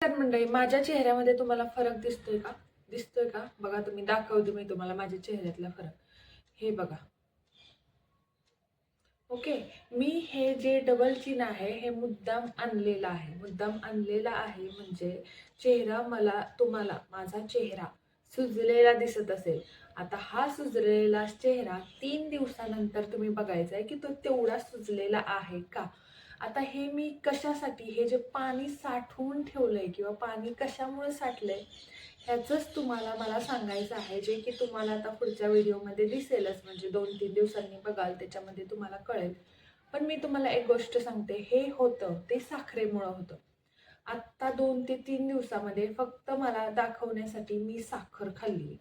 तर मंडळी माझ्या चेहऱ्यामध्ये तुम्हाला फरक दिसतोय का? दिसतोय का? बघा तुम्ही दाखवते मी तुम्हाला माझ्या चेहऱ्यातला फरक. हे बघा. ओके? मी हे जे डबल चिन आहे हे मुद्दाम आणलेलं आहे. मुद्दाम आणलेला आहे म्हणजे चेहरा मला तुम्हाला माझा चेहरा सुजलेला दिसत असेल. आता हा सुजलेला चेहरा तीन दिवसानंतर तुम्ही बघायचा आहे की तो तेवढा सुजलेला आहे का? आता हे मी कशासाठी हे जे पाणी साठवून ठेवलं आहे किंवा पाणी कशामुळे आहे ह्याचंच तुम्हाला मला सांगायचं आहे जे की तुम्हाला आता पुढच्या व्हिडिओमध्ये दिसेलच. म्हणजे दोन तीन दिवसांनी बघाल त्याच्यामध्ये तुम्हाला कळेल. पण मी तुम्हाला एक गोष्ट सांगते हे होतं ते साखरेमुळं होतं. आत्ता दोन ते तीन दिवसामध्ये फक्त मला दाखवण्यासाठी मी साखर खाल्ली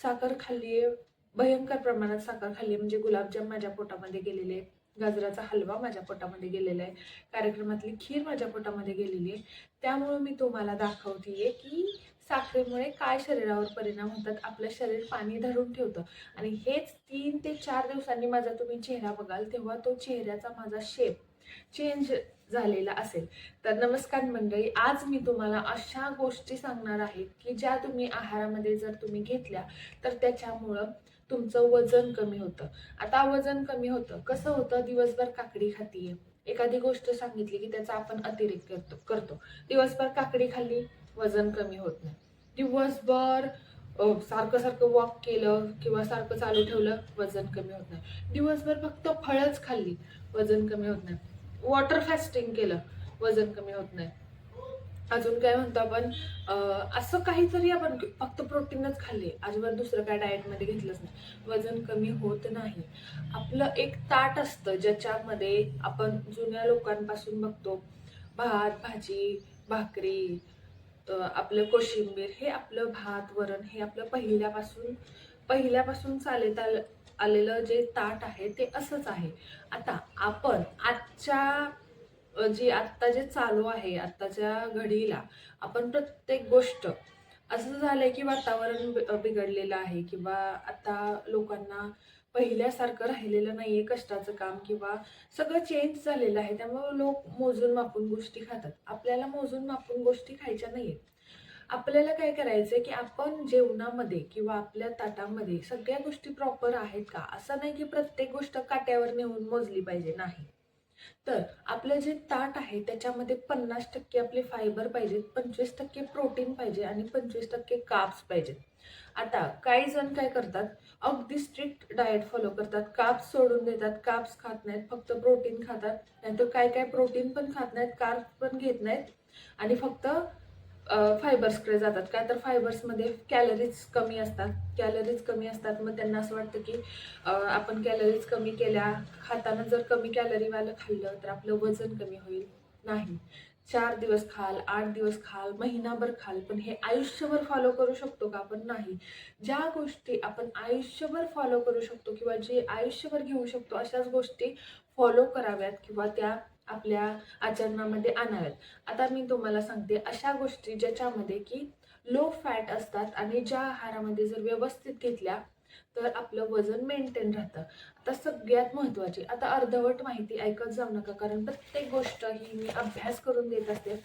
साखर खाल्ली आहे भयंकर प्रमाणात साखर खाल्ली आहे म्हणजे गुलाबजाम माझ्या पोटामध्ये गेलेले. गाजराचा हलवा माझ्या पोटामध्ये गेलेला आहे. कार्यक्रमातली खीर माझ्या पोटामध्ये गेलेली आहे. त्यामुळं मी तुम्हाला दाखवते की साखरेमुळे काय शरीरावर परिणाम होतात आपलं शरीर पाणी धरून ठेवतं. आणि हेच तीन ते चार दिवसांनी माझा तुम्ही चेहरा बघाल तेव्हा तो चेहऱ्याचा माझा शेप चेंज झालेला असेल. तर नमस्कार मंडळी आज मी तुम्हाला अशा गोष्टी सांगणार आहे की ज्या तुम्ही आहारामध्ये जर तुम्ही घेतल्या तर त्याच्यामुळं तुमचं वजन कमी होतं. आता वजन कमी होतं. कसं होतं? दिवसभर काकडी खातीये. एखादी गोष्ट सांगितली की त्याचा आपण अतिरेक करतो करतो. दिवसभर काकडी खाल्ली वजन कमी होत नाही. दिवसभर सारखं सारखं वॉक केलं किंवा सारखं चालू ठेवलं वजन कमी होत नाही. दिवसभर फक्त फळच खाल्ली वजन कमी होत नाही. वॉटर फास्टिंग केलं वजन कमी होत नाही. अजून काय म्हणतो आपण असं काहीतरी आपण फक्त प्रोटीनच खाल्ले. अजिबात दुसरं काय डाएटमध्ये घेतलंच नाही. वजन कमी होत नाही. आपलं एक ताट असतं ज्याच्यामध्ये आपण जुन्या लोकांपासून बघतो भात भाजी भाकरी आपलं कोशिंबीर हे आपलं भात वरण हे आपलं पहिल्यापासून पहिल्यापासून चालत आलेलं जे ताट आहे ते असंच आहे. आता आपण आजच्या जी आत्ता जे चालू आहे आत्ताच्या घडीला आपण प्रत्येक गोष्ट असं झालंय की वातावरण बिघडलेलं आहे किंवा आता लोकांना पहिल्यासारखं राहिलेलं नाहीये कष्टाचं काम किंवा सगळं चेंज झालेलं आहे त्यामुळे लोक मोजून मापून गोष्टी खातात. आपल्याला मोजून मापून गोष्टी खायच्या नाहीयेत आपल्याला काय करायचंय की आपण जेवणामध्ये किंवा आपल्या ताटामध्ये सगळ्या गोष्टी प्रॉपर आहेत का? असं नाही की प्रत्येक गोष्ट काट्यावर नेऊन मोजली पाहिजे. नाही. तर आपलं जे ताट आहे त्याच्यामध्ये पन्नास टक्के आपले फायबर पाहिजेत पंचवीस टक्के प्रोटीन पाहिजे आणि पंचवीस टक्के काप्स पाहिजेत आता काही जण काय करतात अगदी स्ट्रिक्ट डाएट फॉलो करतात. काप्स सोडून देतात काप्स खात नाहीत फक्त प्रोटीन खातात. नाहीतर काय काय प्रोटीन पण खात नाहीत कार्ब्स पण घेत नाहीत. आणि फक्त फायबर्सकडे जातात. काय तर फायबर्समध्ये कॅलरीज कमी असतात. कॅलरीज कमी असतात. मग त्यांना असं वाटतं की आपण कॅलरीज कमी केल्या खाताना जर कमी कॅलरीवालं खाल्लं तर आपलं वजन कमी होईल. नाही. चार दिवस खाल आठ दिवस खाल महिनाभर खाल पण हे आयुष्यभर फॉलो करू शकतो का आपण? नाही. ज्या गोष्टी आपण आयुष्यभर फॉलो करू शकतो किंवा जे आयुष्यभर घेऊ शकतो अशाच गोष्टी फॉलो कराव्यात किंवा त्या आपल्या आचरणामध्ये आणाव्यात आता मी तुम्हाला सांगते अशा गोष्टी ज्याच्यामध्ये की लो फॅट असतात आणि ज्या आहारामध्ये जर व्यवस्थित घेतल्या तर आपलं वजन मेंटेन राहतं. आता सगळ्यात महत्त्वाची आता अर्धवट माहिती ऐकत जाऊ नका कारण प्रत्येक गोष्ट ही मी अभ्यास करून देत असते.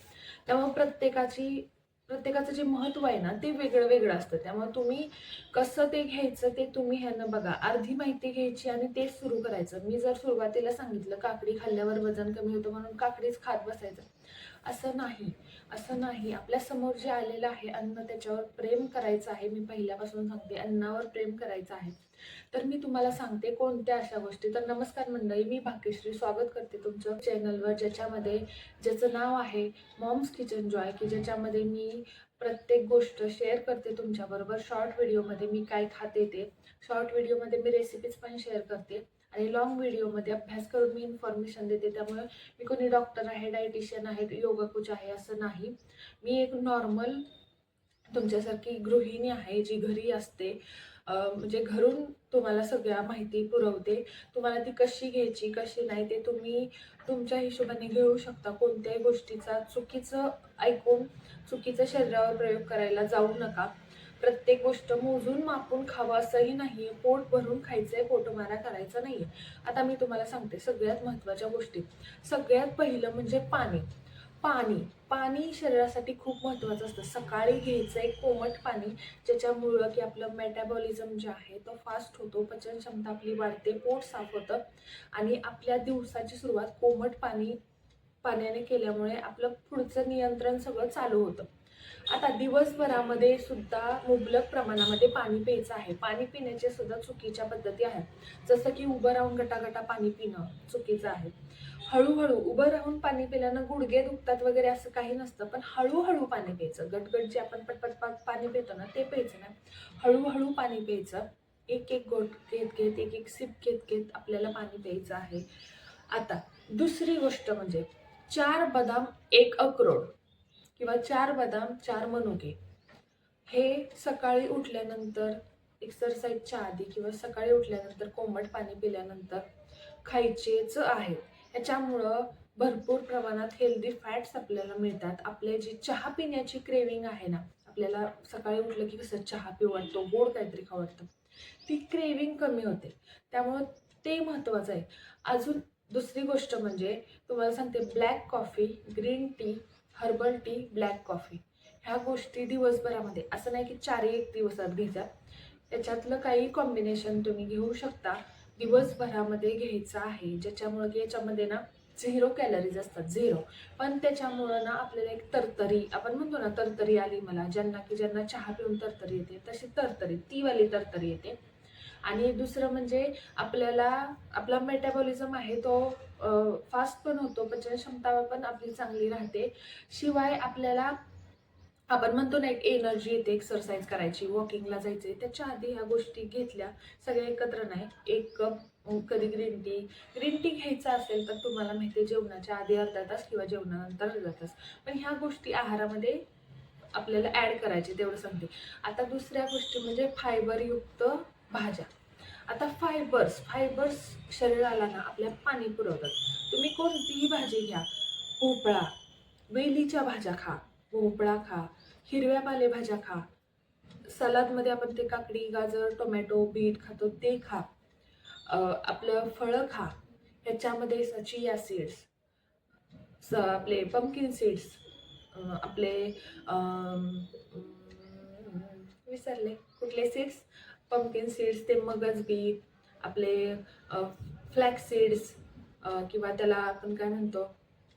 त्यामुळे प्रत्येकाची प्रत्येकाचं जे महत्त्व आहे ना ते वेगळं वेगळं असतं. त्यामुळे तुम्ही कसं ते घ्यायचं ते तुम्ही ह्यानं बघा. अर्धी माहिती घ्यायची आणि तेच सुरू करायचं. मी जर सुरुवातीला सांगितलं काकडी खाल्ल्यावर वजन कमी होतं म्हणून काकडीच खात बसायचं. असं नाही. असं नाही. आपल्यासमोर जे आलेलं आहे अन्न त्याच्यावर प्रेम करायचं आहे. मी पहिल्यापासून सांगते अन्नावर प्रेम करायचं आहे. तर मी तुम्हाला सांगते कोणत्या अशा गोष्टी. तर नमस्कार मंडळी मी भाग्यश्री स्वागत करते तुमचं चॅनलवर ज्याच्यामध्ये ज्याचं नाव आहे मॉम्स किचन जॉय की ज्याच्यामध्ये मी प्रत्येक गोष्ट शेअर करते तुमच्याबरोबर. शॉर्ट व्हिडिओमध्ये मी काय खाते ते शॉर्ट व्हिडिओमध्ये मी रेसिपीज पण शेअर करते आणि लॉंग व्हिडिओमध्ये अभ्यास करून मी इन्फॉर्मेशन देते. त्यामुळे मी कोणी डॉक्टर आहे डायटिशियन आहे योगा कुच आहे असं नाही. मी एक नॉर्मल तुमच्यासारखी गृहिणी आहे जी घरी असते. म्हणजे घरून तुम्हाला सगळ्या माहिती पुरवते. तुम्हाला ती कशी घ्यायची कशी नाही ते तुम्ही तुमच्या हिशोबाने घेऊ शकता. कोणत्याही गोष्टीचा चुकीचं ऐकून चुकीचं शरीरावर प्रयोग करायला जाऊ नका. प्रत्येक गोष्ट मोजून मापून खावं असंही नाही पोट भरून खायचं आहे पोटमारा करायचा आहे आता मी तुम्हाला सांगते सगळ्यात महत्त्वाच्या गोष्टी. सगळ्यात पहिलं म्हणजे पाणी. पाणी. पाणी शरीरासाठी खूप महत्त्वाचं असतं. सकाळी घ्यायचं एक कोमट पाणी ज्याच्यामुळं की आपलं मेटाबॉलिझम जे आहे तो फास्ट होतो पचन क्षमता आपली वाढते पोट साफ होतं. आणि आपल्या दिवसाची सुरुवात कोमट पाणी पाण्याने केल्यामुळे आपलं पुढचं नियंत्रण सगळं चालू होतं. आता दिवसभरामध्ये सुद्धा मुबलक प्रमाणामध्ये पाणी प्यायचं आहे. पाणी पिण्याचे सुद्धा चुकीच्या पद्धती आहेत. जसं की उभं राहून गटागटा पाणी पिणं चुकीचं आहे. हळूहळू उभं राहून पाणी पिल्यानं गुडघे दुखतात वगैरे असं काही नसतं पण हळूहळू पाणी प्यायचं. गटगट जे आपण पटपट पा पाणी पितो ना ते प्यायचं नाही. हळूहळू पाणी प्यायचं. एक एक गोट घेत घेत एक एक सिप घेत घेत आपल्याला पाणी प्यायचं आहे. आता दुसरी गोष्ट म्हणजे चार बदाम एक अक्रोड. किंवा चार बदाम चार मनुके. हे सकाळी उठल्यानंतर एक्सरसाइजच्या आधी किंवा सकाळी उठल्यानंतर कोमट पाणी पिल्यानंतर खायचेच आहेत ह्याच्यामुळं भरपूर प्रमाणात हेल्दी फॅट्स आपल्याला मिळतात. आपले जी चहा पिण्याची क्रेविंग आहे ना आपल्याला सकाळी उठलं की कसं चहा पिऊ वाटतो गोड काहीतरी खाऊ वाटतं ती क्रेविंग कमी होते. त्यामुळं ते महत्त्वाचं आहे. अजून दुसरी गोष्ट म्हणजे तुम्हाला सांगते black coffee green tea herbal tea black coffee. ह्या गोष्टी दिवसभरामध्ये असं नाही की चारही एक दिवसात घ्यायचा त्याच्यातलं काही कॉम्बिनेशन तुम्ही घेऊ शकता. दिवसभरामध्ये घ्यायचं आहे. ज्याच्यामुळं की याच्यामध्ये ना झिरो कॅलरीज असतात झिरो पण त्याच्यामुळं ना आपल्याला एक तरतरी आपण म्हणतो ना तरतरी आली मला ज्यांना की ज्यांना चहा पिऊन तरतरी येते तशी तरतरी ती वाली तरतरी येते. आणि दुसरं म्हणजे आपल्याला आपला मेटाबॉलिझम आहे तो फास्ट पण होतो पचन क्षमता पण आपली चांगली राहते. शिवाय आपल्याला आपण म्हणतो ना एक एनर्जी येते एक्सरसाइज करायची वॉकिंगला जायचे. त्याच्या आधी ह्या गोष्टी घेतल्या सगळ्या एकत्र नाही एक कप कधी ग्रीन टी ग्रीन टी घ्यायचा असेल तर तुम्हाला माहिती आहे जेवणाच्या आधी अर्धा तास किंवा जेवणानंतर अर्धा तास. पण ह्या गोष्टी आहारामध्ये आपल्याला ॲड करायचे तेवढं सांगते. आता दुसऱ्या गोष्टी म्हणजे फायबरयुक्त भाज्या. आता फायबर्स फायबर्स शरीराला ना आपल्या पाणी पुरवतात. तुम्ही कोणतीही भाजी घ्या. भोपळा वेलीच्या भाज्या खा. भोपळा खा. हिरव्या पालेभाज्या खा. सलादमध्ये आपण ते काकडी गाजर टोमॅटो बीट खातो ते खा. आपलं फळं खा. ह्याच्यामध्ये चिया सीड्स स आपले पंकिन सीड्स आपले विसरले. कुठले सीड्स पंकिन सीड्स ते मगज बी आपले फ्लॅक्स सीड्स किंवा त्याला आपण काय म्हणतो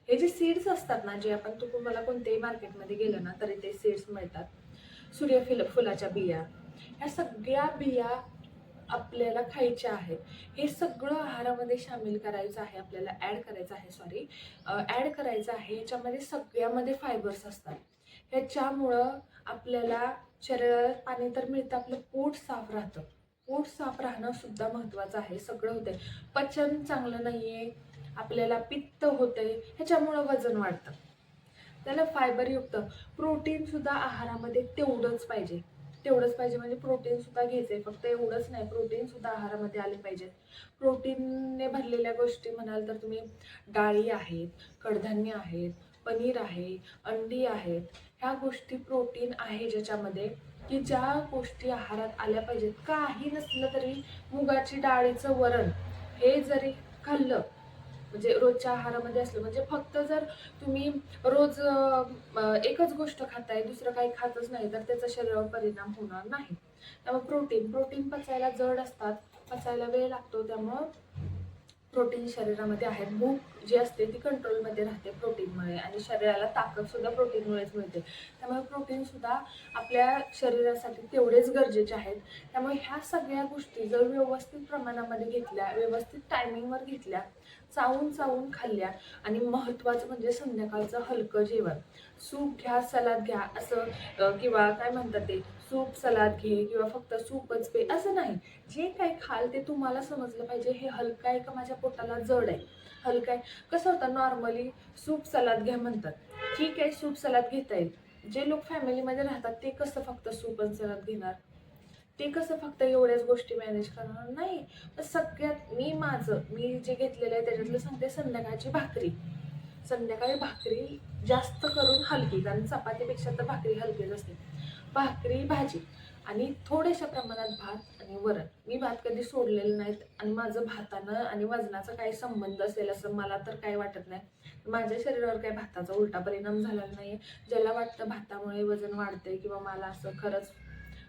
हे जे सीड्स असतात ना जे आपण तू मला कोणत्याही मार्केटमध्ये गेलं ना तरी ते सीड्स मिळतात. सूर्यफिल फुलाच्या बिया. ह्या सगळ्या बिया आपल्याला खायच्या आहेत. हे सगळं आहारामध्ये सामील करायचं आहे आपल्याला ॲड करायचं आहे सॉरी ॲड करायचं आहे याच्यामध्ये सगळ्यामध्ये फायबर्स असतात. ह्याच्यामुळं आपल्याला शरीराला पाणी तर मिळतं आपलं पोट साफ राहतं. पोट साफ राहणं सुद्धा महत्त्वाचं आहे सगळं होतंय. पचन चांगलं नाही आहे आपल्याला पित्त होतंय ह्याच्यामुळं वजन वाढतं. त्याला फायबरयुक्त प्रोटीनसुद्धा आहारामध्ये तेवढंच पाहिजे. तेवढंच पाहिजे म्हणजे प्रोटीनसुद्धा घ्यायचं आहे फक्त एवढंच नाही प्रोटीनसुद्धा आहारामध्ये आले पाहिजेत. प्रोटीनने भरलेल्या गोष्टी म्हणाल तर तुम्ही डाळी आहेत कडधान्य आहेत पनीर आहे अंडी आहेत ह्या गोष्टी प्रोटीन आहे ज्याच्यामध्ये की ज्या गोष्टी आहारात आल्या पाहिजेत. काही नसलं तरी मुगाची डाळीचं वरण हे जरी खाल्लं म्हणजे रोजच्या आहारामध्ये असलं म्हणजे फक्त जर तुम्ही रोज एकच गोष्ट खाताय दुसरं काही खातच नाही तर त्याचा शरीरावर परिणाम होणार नाही. त्यामुळे प्रोटीन प्रोटीन पचायला जड असतात पचायला वेळ लागतो त्यामुळं प्रोटीन शरीरामध्ये आहे भूक जी असते ती कंट्रोलमध्ये राहते प्रोटीनमुळे आणि शरीराला ताकद सुद्धा प्रोटीनमुळेच मिळते. त्यामुळे प्रोटीन सुद्धा आपल्या शरीरासाठी तेवढेच गरजेचे आहेत. त्यामुळे ह्या सगळ्या गोष्टी जर व्यवस्थित प्रमाणामध्ये घेतल्या व्यवस्थित टायमिंगवर घेतल्या चावून चावून खाल्ल्या. आणि महत्त्वाचं म्हणजे संध्याकाळचं हलकं जेवण. सूप घ्या सलाद घ्या असं किंवा काय म्हणतात ते सूप सलाद घे किंवा फक्त सूपच पे असं नाही. जे काय खाल ते तुम्हाला समजलं पाहिजे हे हलकं आहे का माझ्या पोटाला जड आहे? हलकं आहे. कसं होतं नॉर्मली सूप सलाद घ्या म्हणतात. ठीक आहे सूप सलाद घेता येईल. जे लोक फॅमिलीमध्ये राहतात ते कसं फक्त सूप आणि सलाद घेणार? ते कसं फक्त एवढ्याच गोष्टी मॅनेज करणार? नाही. तर सगळ्यात मी माझं मी जे घेतलेलं आहे त्याच्यातलं सांगते संध्याकाळची भाकरी. संध्याकाळी भाकरी जास्त करून हलकी कारण चपातीपेक्षा तर भाकरी हलकीच असते. भाकरी भाजी आणि थोड्याशा प्रमाणात भात आणि वरण. मी भात कधी सोडलेलं नाहीत आणि माझं भातानं आणि वजनाचा काही संबंध असेल असं मला तर काही वाटत नाही. माझ्या शरीरावर काही भाताचा उलटा परिणाम झालेला नाही ज्याला वाटतं भातामुळे वजन वाढतंय किंवा मला असं खरंच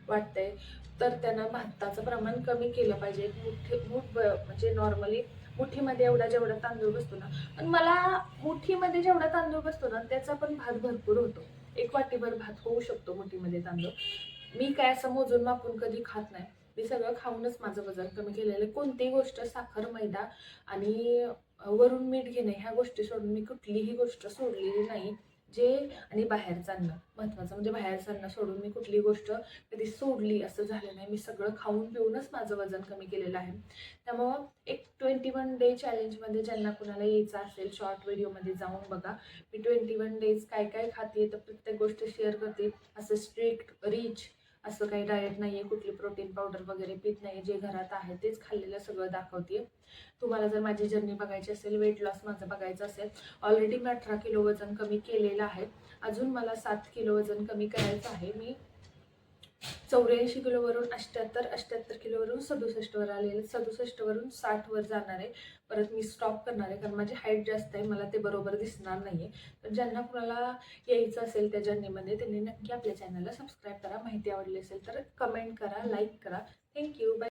वाटतंय. तर त्यांना भाताचं प्रमाण कमी केलं पाहिजे. एक मुठी मूठ ब- म्हणजे नॉर्मली मुठीमध्ये एवढा जेवढा तांदूळ बसतो ना पण मला मुठीमध्ये जेवढा तांदूळ बसतो ना त्याचा पण भात भरपूर होतो. एक वाटीभर भात होऊ शकतो मुठीमध्ये तांदूळ. मी काय असं मोजून मापून कधी खात नाही. मी सगळं खाऊनच माझं वजन कमी केलेलं. आहे कोणतीही गोष्ट साखर मैदा आणि वरून मीठ घेणे ह्या गोष्टी सोडून मी कुठलीही गोष्ट सोडलेली नाही. जे आणि बाहेरचं अन्न महत्त्वाचं. म्हणजे बाहेरचं अन्न सोडून मी कुठली गोष्ट कधी सोडली असं झालं नाही. मी सगळं खाऊन पिऊनच माझं वजन कमी केलेलं आहे. त्यामुळं एक ट्वेंटी वन डे चॅलेंजमध्ये ज्यांना कुणाला यायचं असेल शॉर्ट व्हिडिओमध्ये जाऊन बघा. मी ट्वेंटी वन डेज काय काय खाते तर प्रत्येक गोष्ट शेअर करते. असं स्ट्रिक्ट रिच असं काही डाएट नाही आहे कुठली प्रोटीन पावडर वगैरे पीत नाही जे घरात आहे तेच खाल्लेलं सगळं दाखवते तुम्हाला जर माझी जर्नी बघायची असेल वेट लॉस माझं बघायचं असेल ऑलरेडी मी अठरा किलो वजन कमी केलेलं आहे. अजून मला सात किलो वजन कमी करायचं आहे. मी चौऱ्याऐंशी किलोवरून अष्ट्याहत्तर अष्ट्याहत्तर किलोवरून सदुसष्टवर आलेले सदुसष्टवरून साठवर जाणार आहे. परत मी स्टॉप करणार आहे कारण माझी हाईट जास्त आहे मला ते बरोबर दिसणार नाही आहे तर ज्यांना कुणाला यायचं असेल त्या जर्नीमध्ये त्यांनी नक्की आपल्या चॅनलला सबस्क्राईब करा. माहिती आवडली असेल तर कमेंट करा लाईक करा. Thank you bye